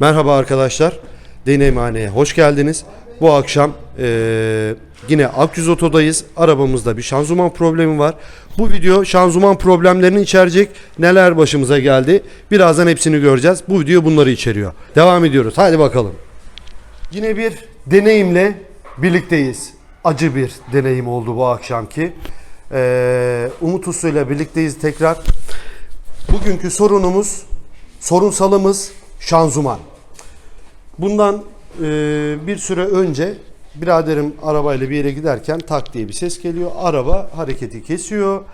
Merhaba arkadaşlar. Deneyimhaneye hoş geldiniz. Bu akşam eee, yine Akgüz Oto'dayız. Arabamızda bir şanzıman problemi var. Bu video şanzıman problemlerini içerecek. Neler başımıza geldi. Birazdan hepsini göreceğiz. Bu video bunları içeriyor. Devam ediyoruz. Hadi bakalım. Yine bir deneyimle birlikteyiz. Acı bir deneyim oldu bu akşamki. Ee, Umut Uslu ile birlikteyiz tekrar. Bugünkü sorunumuz, sorunsalımız şanzuman. Bundan e, bir süre önce biraderim arabayla bir yere giderken tak diye bir ses geliyor. Araba hareketi kesiyor.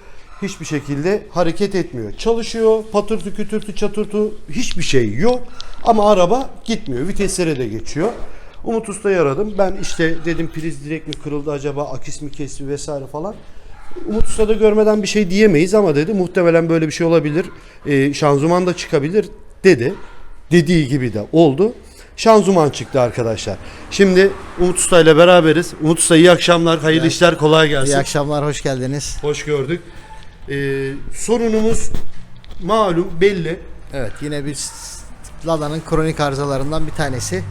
Hiçbir şekilde hareket etmiyor. Çalışıyor. Patırtı kütürtü çatırtı hiçbir şey yok. Ama araba gitmiyor. Viteslere de geçiyor. Umut Usta'yı aradım. Ben işte dedim priz direkt mi kırıldı acaba akis mi kesti vesaire falan. Umut Usta'da görmeden bir şey diyemeyiz ama dedi muhtemelen böyle bir şey olabilir. E, şanzıman da çıkabilir dedi. Dediği gibi de oldu. Şanzıman çıktı arkadaşlar. Şimdi Umut Usta ile beraberiz. Umut Usta iyi akşamlar, hayırlı işler, kolay gelsin. İyi akşamlar, hoş geldiniz. Hoş gördük. Ee, sorunumuz malum belli. Evet, yine bir Lada'nın kronik arızalarından bir tanesi.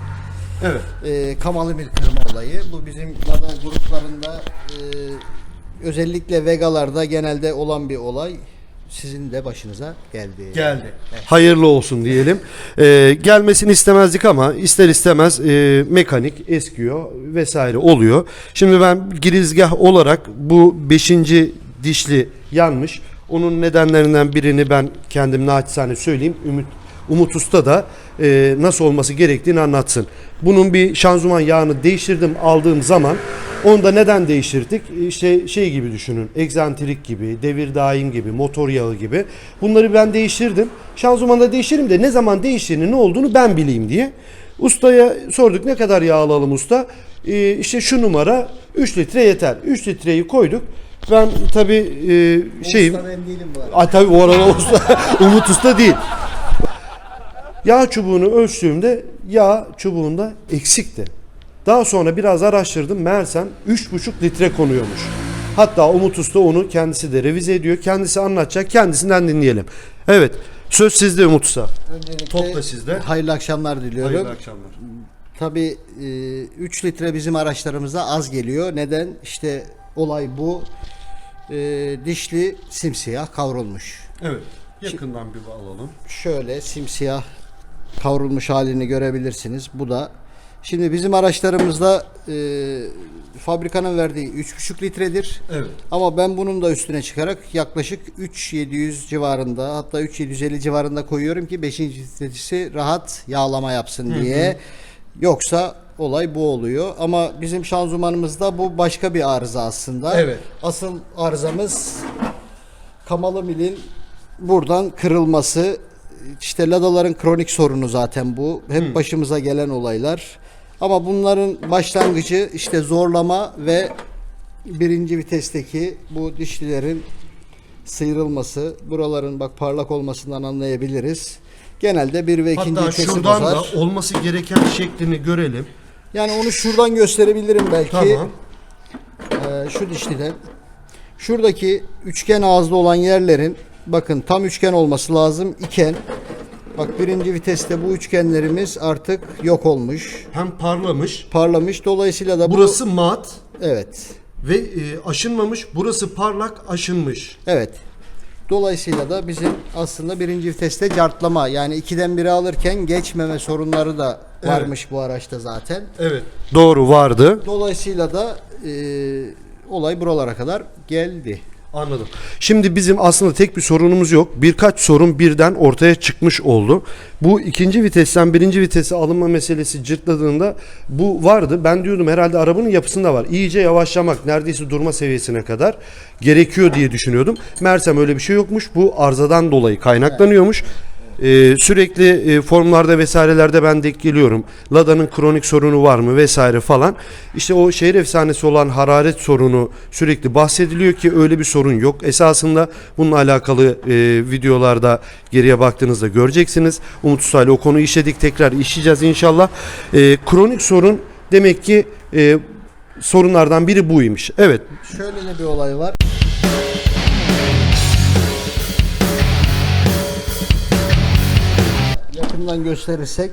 Evet. Ee, kamalı bir kırma olayı. Bu bizim Lada gruplarında e, özellikle Vegalarda genelde olan bir olay. Sizin de başınıza geldi. Geldi. Hayırlı olsun diyelim. Ee, gelmesini istemezdik ama ister istemez e, mekanik eskiyor vesaire oluyor. Şimdi ben girizgah olarak bu 5. dişli yanmış. Onun nedenlerinden birini ben kendim naçizane söyleyeyim. Ümit Umut Usta da e, nasıl olması gerektiğini anlatsın. Bunun bir şanzıman yağını değiştirdim aldığım zaman onu da neden değiştirdik? İşte şey gibi düşünün. Egzantrik gibi, devir daim gibi, motor yağı gibi. Bunları ben değiştirdim. Şanzımanda değiştirim de ne zaman değiştiğini ne olduğunu ben bileyim diye. Ustaya sorduk ne kadar yağ alalım usta? Ee, işte şu numara 3 litre yeter. 3 litreyi koyduk. Ben tabii e, şeyim... Usta ben değilim bu arada. Ay tabii arada usta, Umut Usta değil. Yağ çubuğunu ölçtüğümde yağ çubuğunda eksikti. Daha sonra biraz araştırdım. Meğersem 3,5 litre konuyormuş. Hatta Umut Usta onu kendisi de revize ediyor. Kendisi anlatacak. Kendisinden dinleyelim. Evet. Söz sizde Umut Usta. Öncelikle Top da sizde. Hayırlı akşamlar diliyorum. akşamlar. Tabii e, 3 litre bizim araçlarımızda az geliyor. Neden? İşte olay bu. E, dişli simsiyah kavrulmuş. Evet. Yakından bir alalım. Şöyle simsiyah kavrulmuş halini görebilirsiniz. Bu da şimdi bizim araçlarımızda e, fabrikanın verdiği 3,5 litredir. Evet. Ama ben bunun da üstüne çıkarak yaklaşık 3700 civarında hatta 3750 civarında koyuyorum ki 5. litresi rahat yağlama yapsın diye. Yoksa olay bu oluyor. Ama bizim şanzımanımızda bu başka bir arıza aslında. Evet. Asıl arızamız kamalı milin buradan kırılması. İşte ladaların kronik sorunu zaten bu. Hep başımıza gelen olaylar. Ama bunların başlangıcı işte zorlama ve birinci vitesteki bu dişlilerin sıyrılması. Buraların bak parlak olmasından anlayabiliriz. Genelde bir ve ikinci Hatta vitesi şuradan bozar. da olması gereken şeklini görelim. Yani onu şuradan gösterebilirim belki. Tamam. Ee, şu dişliden. Şuradaki üçgen ağızlı olan yerlerin bakın tam üçgen olması lazım iken bak birinci viteste bu üçgenlerimiz artık yok olmuş. Hem parlamış. Parlamış. Dolayısıyla da bu Burası mat. evet. Ve e, aşınmamış. Burası parlak aşınmış. Evet. Dolayısıyla da bizim aslında birinci viteste cartlama yani ikiden biri alırken geçmeme sorunları da varmış bu araçta zaten. Evet. Doğru vardı. Dolayısıyla da e, olay buralara kadar geldi. Anladım. Şimdi bizim aslında tek bir sorunumuz yok. Birkaç sorun birden ortaya çıkmış oldu. Bu ikinci vitesten birinci vitese alınma meselesi cırtladığında bu vardı. Ben diyordum herhalde arabanın yapısında var. İyice yavaşlamak neredeyse durma seviyesine kadar gerekiyor diye düşünüyordum. Mersem öyle bir şey yokmuş. Bu arızadan dolayı kaynaklanıyormuş. Ee, sürekli e, forumlarda vesairelerde ben denk geliyorum. Lada'nın kronik sorunu var mı vesaire falan. İşte o şehir efsanesi olan hararet sorunu sürekli bahsediliyor ki öyle bir sorun yok. Esasında bununla alakalı e, videolarda geriye baktığınızda göreceksiniz. Umut Usta ile o konuyu işledik tekrar işleyeceğiz inşallah. E, kronik sorun demek ki e, sorunlardan biri buymuş. Evet Şöyle de bir olay var. Yakından gösterirsek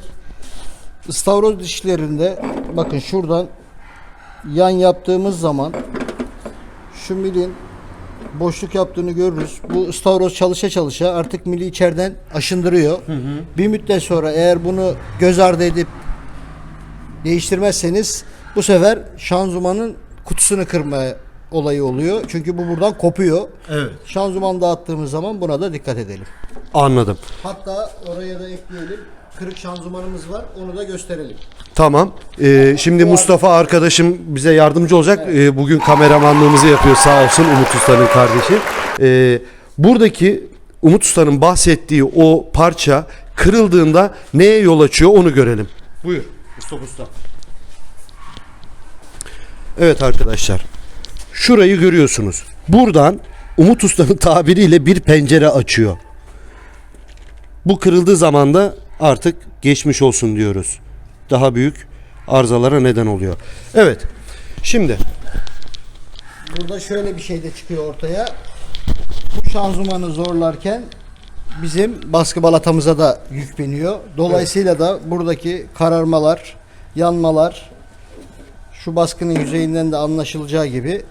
ıstavroz dişlerinde bakın şuradan yan yaptığımız zaman şu milin boşluk yaptığını görürüz. Bu ıstavroz çalışa çalışa artık mili içeriden aşındırıyor. Bir müddet sonra eğer bunu göz ardı edip değiştirmezseniz bu sefer şanzımanın kutusunu kırma olayı oluyor. Çünkü bu buradan kopuyor. Evet. Şanzıman dağıttığımız zaman buna da dikkat edelim. Anladım. Hatta oraya da ekleyelim. Kırık şanzımanımız var. Onu da gösterelim. Tamam. Ee, şimdi Mustafa arkadaşım bize yardımcı olacak. Ee, bugün kameramanlığımızı yapıyor sağ olsun Umut Usta'nın kardeşi. Ee, buradaki Umut Usta'nın bahsettiği o parça kırıldığında neye yol açıyor onu görelim. Buyur Mustafa Usta. Evet arkadaşlar. Şurayı görüyorsunuz. Buradan Umut Usta'nın tabiriyle bir pencere açıyor. Bu kırıldığı zaman da artık geçmiş olsun diyoruz. Daha büyük arızalara neden oluyor. Evet. Şimdi Burada şöyle bir şey de çıkıyor ortaya. Bu şanzımanı zorlarken bizim baskı balatamıza da yük biniyor. Dolayısıyla da buradaki kararmalar, yanmalar şu baskının yüzeyinden de anlaşılacağı gibi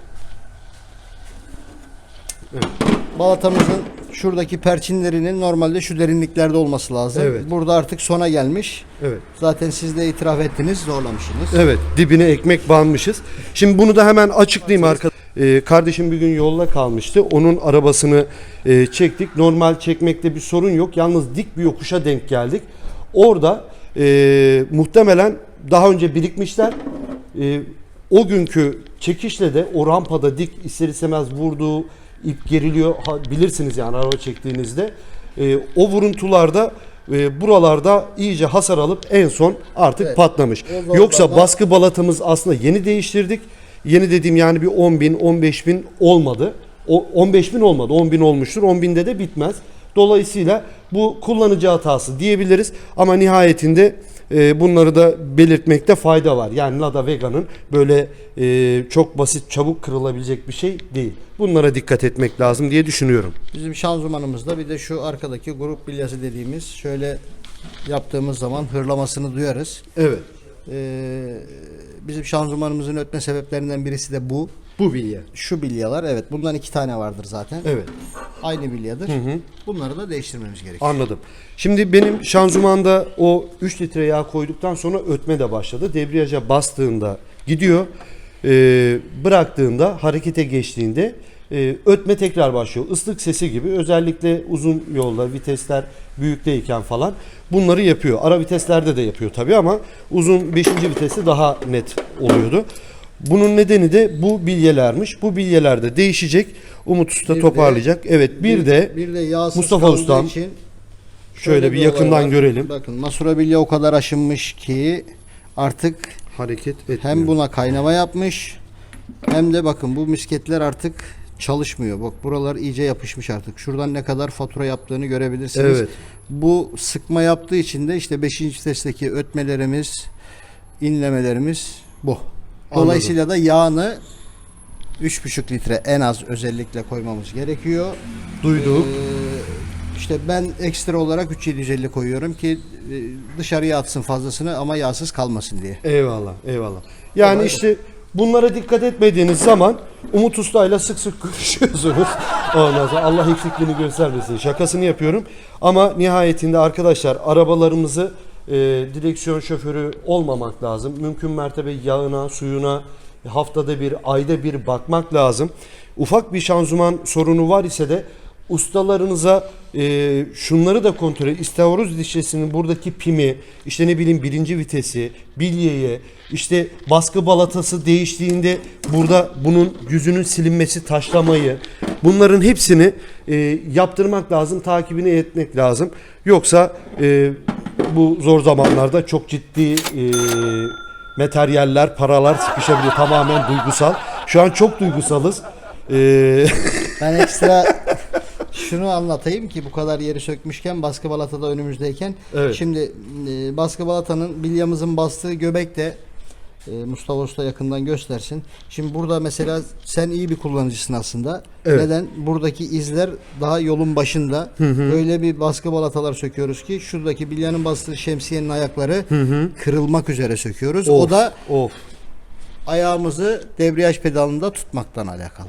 balatamızın şuradaki perçinlerinin normalde şu derinliklerde olması lazım. Evet. Burada artık sona gelmiş. evet. Zaten siz de itiraf ettiniz, zorlamışsınız. Evet, dibine ekmek banmışız. Şimdi bunu da hemen açıklayayım arkadaşlar. Ee, kardeşim bir gün yolda kalmıştı. Onun arabasını e, çektik. Normal çekmekte bir sorun yok. Yalnız dik bir yokuşa denk geldik. Orada e, muhtemelen daha önce birikmişler. E, o günkü çekişle de o rampada dik ister istemez vurduğu ip geriliyor. Bilirsiniz yani araba çektiğinizde. E, o vuruntularda e, buralarda iyice hasar alıp en son artık Evet. patlamış. Yoksa baskı balatamız aslında yeni değiştirdik. Yeni dediğim yani bir 10 bin, 15 bin olmadı. O 15 bin olmadı, 10 bin olmuştur. 10 binde de bitmez. Dolayısıyla bu kullanıcı hatası diyebiliriz. Ama nihayetinde e, bunları da belirtmekte fayda var. Yani Lada Vega'nın böyle e, çok basit, çabuk kırılabilecek bir şey değil. Bunlara dikkat etmek lazım diye düşünüyorum. Bizim şanzımanımızda bir de şu arkadaki grup bilyası dediğimiz şöyle yaptığımız zaman hırlamasını duyarız. Evet. Ee, bizim şanzımanımızın ötme sebeplerinden birisi de bu. Bu bilye. Şu bilyalar evet bundan iki tane vardır zaten. Evet. Aynı bilyadır. Bunları da değiştirmemiz gerekiyor. Anladım. Şimdi benim şanzımanda o 3 litre yağ koyduktan sonra ötme de başladı. Debriyaja bastığında gidiyor. Ee, bıraktığında harekete geçtiğinde e, ötme tekrar başlıyor. Islık sesi gibi özellikle uzun yolda vitesler büyükteyken falan bunları yapıyor. Ara viteslerde de yapıyor tabii ama uzun 5. viteste daha net oluyordu. Bunun nedeni de bu bilyelermiş. Bu bilyeler de değişecek. Umut Usta Bir de- toparlayacak. evet bir, de bir de Mustafa Ustam için şöyle bir olay yakından var. görelim. Bakın masura bilye o kadar aşınmış ki artık hareket etmiyor. hem buna kaynama yapmış hem de bakın bu misketler artık çalışmıyor. Bak buralar iyice yapışmış artık. Şuradan ne kadar fatura yaptığını görebilirsiniz. Evet. Bu sıkma yaptığı için de işte 5. testteki ötmelerimiz, inlemelerimiz bu. Dolayısıyla da yağını 3,5 litre en az özellikle koymamız gerekiyor. duyduk. Ee, işte ben ekstra olarak 3750 koyuyorum ki e, dışarıya atsın fazlasını ama yağsız kalmasın diye. eyvallah, eyvallah. Yani Olay işte bunlara dikkat etmediğiniz zaman Umut Usta'yla sık sık görüşüyorsunuz. Ondan sonra Allah eksikliğini göstermesin. Şakasını yapıyorum. Ama nihayetinde arkadaşlar arabalarımızı e, direksiyon şoförü olmamak lazım. Mümkün mertebe yağına, suyuna haftada bir, ayda bir bakmak lazım. Ufak bir şanzıman sorunu var ise de ustalarınıza e, şunları da kontrol et. İstavroz dişlisinin buradaki pimi, işte ne bileyim birinci vitesi, bilyeye, işte baskı balatası değiştiğinde burada bunun yüzünün silinmesi, taşlamayı bunların hepsini e, yaptırmak lazım, takibini etmek lazım. Yoksa e, bu zor zamanlarda çok ciddi e, materyaller, paralar sıkışabiliyor. Tamamen duygusal. Şu an çok duygusalız. E, Ben ekstra şunu anlatayım ki bu kadar yeri sökmüşken baskı balatada önümüzdeyken Evet. şimdi e, baskı balatanın bilyamızın bastığı göbek de Mustafa Usta yakından göstersin. Şimdi burada mesela sen iyi bir kullanıcısın aslında. Evet. Neden? Buradaki izler daha yolun başında. Öyle bir baskı balatalar söküyoruz ki şuradaki bilyanın bastığı şemsiyenin ayakları kırılmak üzere söküyoruz. Of, O da of. ayağımızı debriyaj pedalında tutmaktan alakalı.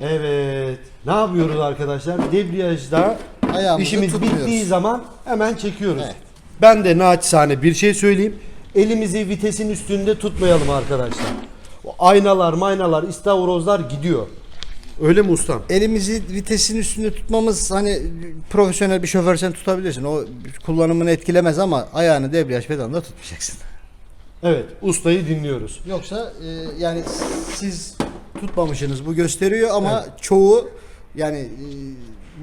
Evet. Ne yapıyoruz arkadaşlar? Debriyajda Ayağımızı işimiz tutmuyoruz. bittiği zaman hemen çekiyoruz. Evet. Ben de naçizane bir şey söyleyeyim. Elimizi vitesin üstünde tutmayalım arkadaşlar. O aynalar, maynalar, istavrozlar gidiyor. Öyle mi ustam? Elimizi vitesin üstünde tutmamız hani profesyonel bir şoförsen tutabilirsin. O kullanımını etkilemez ama ayağını debriyaj pedalında tutmayacaksın. Evet, ustayı dinliyoruz. Yoksa e, yani siz tutmamışsınız bu gösteriyor ama çoğu yani e,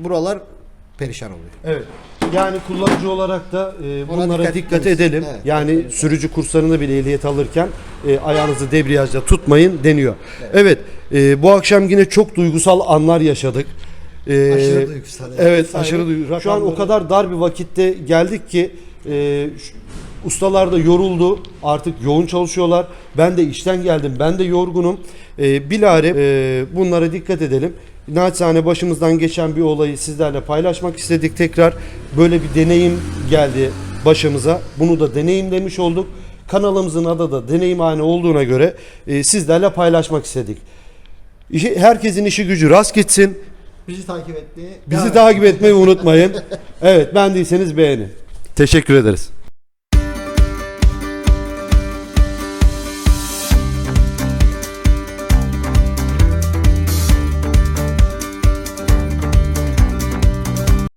buralar perişan oluyor. Evet. Yani kullanıcı olarak da e, Ona bunlara dikkat dikkat, etmemiz. edelim. Evet. Yani sürücü kurslarında bile ehliyet alırken e, ayağınızı debriyajda tutmayın deniyor. Evet. e, bu akşam yine çok duygusal anlar yaşadık. E, Aşırı duygusal, evet. Evet, aşırı duygusal. Şu an o kadar dar bir vakitte geldik ki e, şu- ustalar da yoruldu. Artık yoğun çalışıyorlar. Ben de işten geldim. Ben de yorgunum. E, bilare e, bunlara dikkat edelim. Naçizane başımızdan geçen bir olayı sizlerle paylaşmak istedik tekrar. Böyle bir deneyim geldi başımıza. Bunu da deneyimlemiş olduk. Kanalımızın adı da deneyimhane olduğuna göre e, sizlerle paylaşmak istedik. İşi, herkesin işi gücü rast gitsin. Bizi takip etmeyi Bizi takip etmeyi unutmayın. Evet, beğendiyseniz beğenin. Teşekkür ederiz.